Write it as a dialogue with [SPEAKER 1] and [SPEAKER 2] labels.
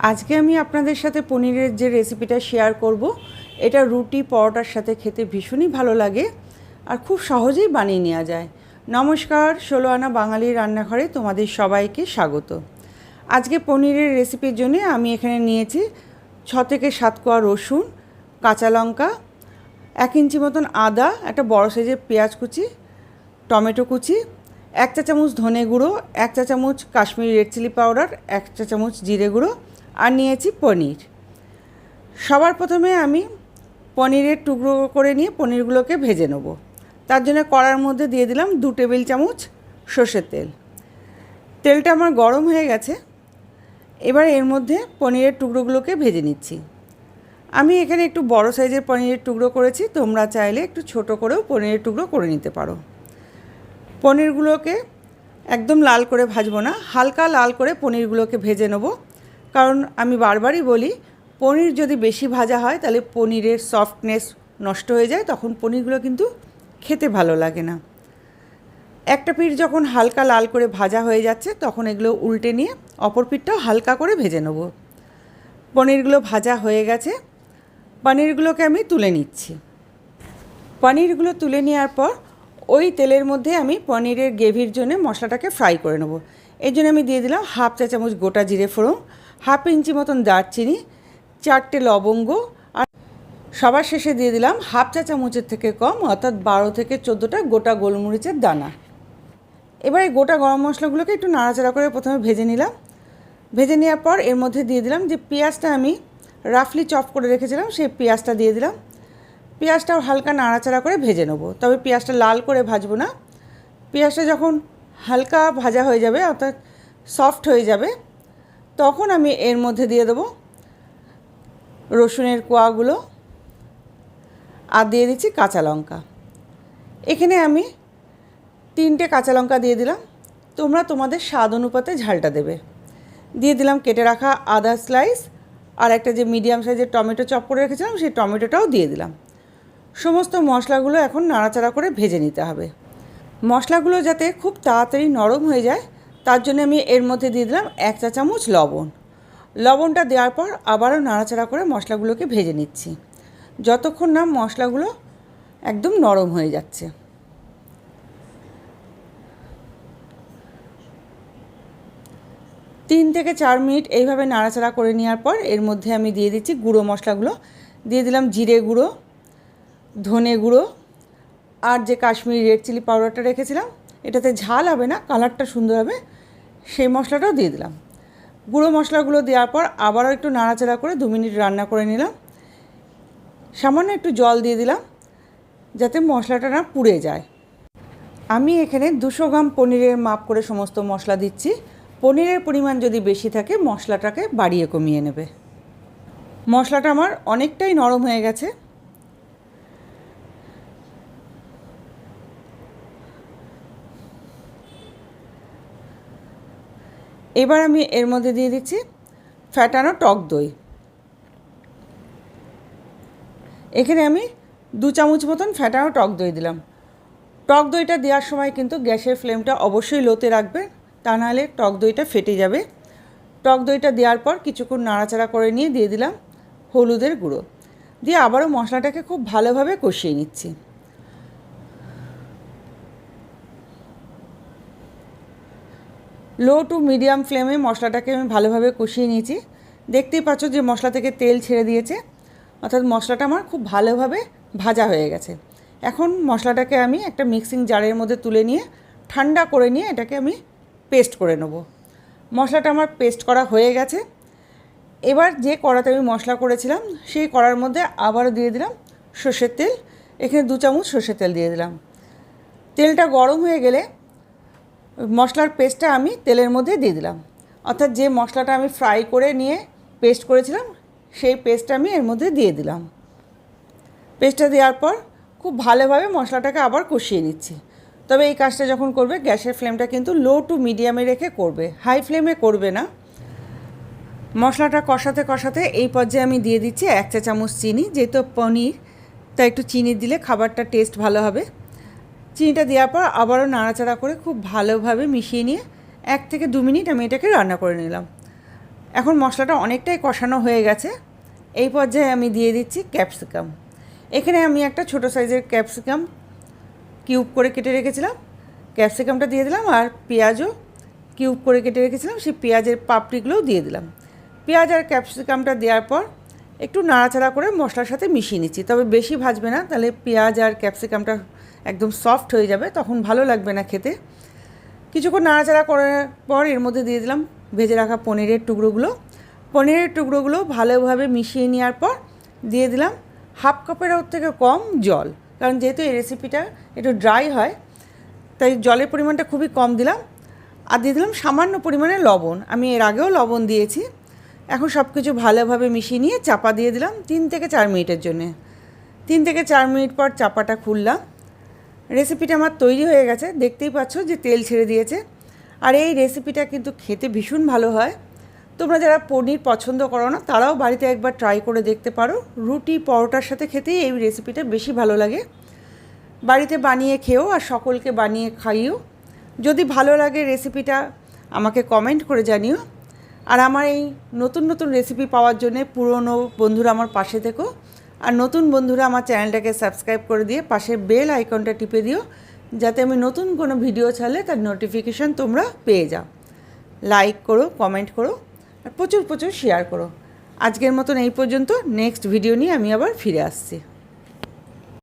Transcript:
[SPEAKER 1] আজকে আমি আপনাদের সাথে পনিরের যে রেসিপিটা শেয়ার করব, এটা রুটি পরোটার সাথে খেতে ভীষণই ভালো লাগে আর খুব সহজেই বানিয়ে নেওয়া যায়। নমস্কার ষোলো আনা বাঙালি রান্নাঘরে তোমাদের সবাইকে স্বাগত। আজকে পনিরের রেসিপির জন্য আমি এখানে নিয়েছি ছ থেকে সাত কোয়া রসুন, কাঁচা লঙ্কা, এক ইঞ্চি মতন আদা, একটা বড় সাইজের পেঁয়াজ কুচি, টমেটো কুচি, এক চা চামচ ধনে গুঁড়ো, এক চা চামচ কাশ্মীরি রেড চিলি পাউডার এক চা চামচ জিরে গুঁড়ো আর নিয়েছি পনির। সবার প্রথমে আমি পনিরের টুকরো করে নিয়ে পনিরগুলোকে ভেজে নেব। তার জন্য কড়ার মধ্যে দিয়ে দিলাম দু টেবিল চামচ সর্ষের তেল। তেলটা আমার গরম হয়ে গেছে। এবার এর মধ্যে পনিরের টুকরোগুলোকে ভেজে নিচ্ছি। আমি এখানে একটু বড় সাইজের পনিরের টুকরো করেছি, তোমরা চাইলে একটু ছোট করেও পনিরের টুকরো করে নিতে পারো। পনিরগুলোকে একদম লাল করে ভাজবো না, হালকা লাল করে পনিরগুলোকে ভেজে নেব। কারণ আমি বারবারই বলি, পনির যদি বেশি ভাজা হয়, তাহলে পনিরের সফটনেস নষ্ট হয়ে যায়, তখন পনিরগুলো কিন্তু খেতে ভালো লাগে না। একটা পিঠ যখন হালকা লাল করে ভাজা হয়ে যাচ্ছে, তখন এগুলো উল্টে নিয়ে অপর পিঠটাও হালকা করে ভেজে নেব। পনিরগুলো ভাজা হয়ে গেছে, পনিরগুলোকে আমি তুলে নিচ্ছি। পনিরগুলো তুলে নেওয়ার পর, ওই তেলের মধ্যে আমি পনিরের গ্রেভির জন্য মশলাটাকে ফ্রাই করে নেব। এই জন্য আমি দিয়ে দিলাম হাফ চা চামচ গোটা জিরে ফোড়ন হাফ ইঞ্চি মতন দারচিনি, চারটে লবঙ্গ, আর সবার শেষে দিয়ে দিলাম হাফ চা চামচের থেকে কম, অর্থাৎ বারো থেকে চোদ্দোটা গোটা গোলমরিচের দানা। এবার এই গোটা গরম মশলাগুলোকে একটু নাড়াচাড়া করে প্রথমে ভেজে নিলাম। ভেজে নেওয়ার পর এর মধ্যে দিয়ে দিলাম যে পেঁয়াজটা আমি রাফলি চপ করে রেখেছিলাম, সেই পেঁয়াজটা দিয়ে দিলাম। পেঁয়াজটাও হালকা নাড়াচাড়া করে ভেজে নেব। তবে পেঁয়াজটা লাল করে ভাজবো না। পেঁয়াজটা যখন হালকা ভাজা হয়ে যাবে, অর্থাৎ সফট হয়ে যাবে তখন আমি এর মধ্যে দিয়ে দেবো রসুনের কোয়াগুলো আর দিয়ে দিচ্ছি কাঁচা লঙ্কা। এখানে আমি তিনটে কাঁচা লঙ্কা দিয়ে দিলাম। তোমরা তোমাদের স্বাদ অনুপাতে ঝালটা দেবে। দিয়ে দিলাম কেটে রাখা আদা স্লাইস আর একটা যে মিডিয়াম সাইজের টমেটো চপ করে রেখেছিলাম, সেই টমেটোটাও দিয়ে দিলাম। সমস্ত মশলাগুলো এখন নাড়াচাড়া করে ভেজে নিতে হবে। মশলাগুলো যাতে খুব তাড়াতাড়ি নরম হয়ে যায় তার জন্য আমি এর মধ্যে দিয়ে দিলাম এক চা চামচ লবণ। লবণটা দেওয়ার পর আবারও নাড়াচাড়া করে মশলাগুলোকে ভেজে নিচ্ছি। যতক্ষণ না মশলাগুলো একদম নরম হয়ে যাচ্ছে। তিন থেকে চার মিনিট এইভাবে নাড়াচাড়া করে নেওয়ার পর এর মধ্যে আমি দিয়ে দিচ্ছি গুঁড়ো মশলাগুলো। দিয়ে দিলাম জিরে গুঁড়ো, ধনে গুঁড়ো আর যে কাশ্মীরি রেড চিলি পাউডারটা রেখেছিলাম, এটাতে ঝাল হবে না, কালারটা সুন্দর হবে। সেই মশলাটাও দিয়ে দিলাম। গুঁড়ো মশলাগুলো দেওয়ার পর আবারও একটু নাড়াচাড়া করে দু মিনিট রান্না করে নিলাম। সামান্য একটু জল দিয়ে দিলাম যাতে মশলাটা না পুড়ে যায়। আমি এখানে দুশো গ্রাম পনিরের মাপ করে সমস্ত মশলা দিচ্ছি। পনিরের পরিমাণ যদি বেশি থাকে, মশলাটাকে বাড়িয়ে কমিয়ে নেবে। মশলাটা আমার অনেকটাই নরম হয়ে গেছে। এবার আমি এর মধ্যে দিয়ে দিচ্ছি ফ্যাটানো টক দই। এখানে আমি দু চামচ মতন ফ্যাটানো টক দই দিলাম। টক দইটা দেওয়ার সময় কিন্তু গ্যাসের ফ্লেমটা অবশ্যই লোতে রাখবে, তা নাহলে টক দইটা ফেটে যাবে। টক দইটা দেওয়ার পর কিছুক্ষণ নাড়াচাড়া করে নিয়ে দিয়ে দিলাম হলুদের গুঁড়ো। দিয়ে আবারও মশলাটাকে খুব ভালোভাবে কষিয়ে নিচ্ছি। লো টু মিডিয়াম ফ্লেমে মশলাটাকে আমি ভালোভাবে কষিয়ে নিয়েছি। দেখতেই পাচ্ছ যে মশলা থেকে তেল ছেড়ে দিয়েছে। অর্থাৎ মশলাটা আমার খুব ভালোভাবে ভাজা হয়ে গেছে। এখন মশলাটাকে আমি একটা মিক্সিং জারের মধ্যে তুলে নিয়ে ঠান্ডা করে নিয়ে এটাকে আমি পেস্ট করে নেব। মশলাটা আমার পেস্ট করা হয়ে গেছে। এবার যে কড়াতে আমি মশলা করেছিলাম, সেই কড়ার মধ্যে আবারও দিয়ে দিলাম সর্ষের তেল। এখানে দু চামচ সর্ষের তেল দিয়ে দিলাম। তেলটা গরম হয়ে গেলে মশলার পেস্টটা আমি তেলের মধ্যে দিয়ে দিলাম। অর্থাৎ যে মশলাটা আমি ফ্রাই করে নিয়ে পেস্ট করেছিলাম, সেই পেস্টটা আমি এর মধ্যে দিয়ে দিলাম। পেস্টটা দেওয়ার পর খুব ভালোভাবে মশলাটাকে আবার কষিয়ে নিচ্ছি। তবে এই কাজটা যখন করবে, গ্যাসের ফ্লেমটা কিন্তু লো টু মিডিয়ামে রেখে করবে। হাই ফ্লেমে করবে না। মশলাটা কষাতে কষাতে এই পর্যায়ে আমি দিয়ে দিচ্ছি এক চা চামচ চিনি। যেহেতু পনির, তাই একটু চিনি দিলে খাবারটা টেস্ট ভালো হবে। চিনিটা দেওয়ার পর আবারও নাড়াচাড়া করে খুব ভালোভাবে মিশিয়ে নিয়ে এক থেকে দু মিনিট আমি এটাকে রান্না করে নিলাম। এখন মশলাটা অনেকটাই কষানো হয়ে গেছে। এই পর্যায়ে আমি দিয়ে দিচ্ছি ক্যাপসিকাম। এখানে আমি একটা ছোটো সাইজের ক্যাপসিকাম কিউব করে কেটে রেখেছিলাম। ক্যাপসিকামটা দিয়ে দিলাম আর পেঁয়াজও কিউব করে কেটে রেখেছিলাম। সেই পেঁয়াজের পাপড়িগুলোও দিয়ে দিলাম। পেঁয়াজ আর ক্যাপসিকামটা দেওয়ার পর একটু নাড়াচাড়া করে মশলার সাথে মিশিয়ে নিচ্ছি। তবে বেশি ভাজবে না, তাহলে পেঁয়াজ আর ক্যাপসিকামটা একদম সফট হয়ে যাবে, তখন ভালো লাগবে না খেতে। কিছুক্ষণ নাড়াচাড়া করার পর এর মধ্যে দিয়ে দিলাম ভেজে রাখা পনিরের টুকরোগুলো। পনিরের টুকরোগুলো ভালোভাবে মিশিয়ে নেওয়ার পর দিয়ে দিলাম হাফ কাপের থেকে কম জল, কারণ যেহেতু এই রেসিপিটা একটু ড্রাই হয়, তাই জলের পরিমাণটা খুবই কম দিলাম। আর দিয়ে দিলাম সামান্য পরিমাণে লবণ, আমি এর আগেও লবণ দিয়েছি। এখন সব কিছু ভালোভাবে মিশিয়ে নিয়ে চাপা দিয়ে দিলাম তিন থেকে চার মিনিটের জন্যে। তিন থেকে চার মিনিট পর চাপাটা খুললাম। রেসিপিটা আমার তৈরি হয়ে গেছে। দেখতেই পাচ্ছ যে তেল ছেড়ে দিয়েছে। আর এই রেসিপিটা কিন্তু খেতে ভীষণ ভালো হয়। তোমরা যারা পনির পছন্দ করো না, তারাও বাড়িতে একবার ট্রাই করে দেখতে পারো। রুটি, পরোটার সাথে খেতেই এই রেসিপিটা বেশি ভালো লাগে। বাড়িতে বানিয়ে খেও আর সকলকে বানিয়ে খাইও। যদি ভালো লাগে রেসিপিটা আমাকে কমেন্ট করে জানিও। আর আমার এই নতুন নতুন রেসিপি পাওয়ার জন্য পুরনো বন্ধুরা আমার পাশে থেকো। আর নতুন বন্ধুরা আমার চ্যানেলটাকে সাবস্ক্রাইব করে দিয়ে পাশে বেল আইকনটা টিপে দিও, যাতে আমি নতুন কোনো ভিডিও ছাড়লে তার নোটিফিকেশান তোমরা পেয়ে যাও। লাইক করো কমেন্ট করো, আর প্রচুর প্রচুর শেয়ার করো। আজকের মতন এই পর্যন্ত নেক্সট ভিডিও নিয়ে আমি আবার ফিরে আসছি।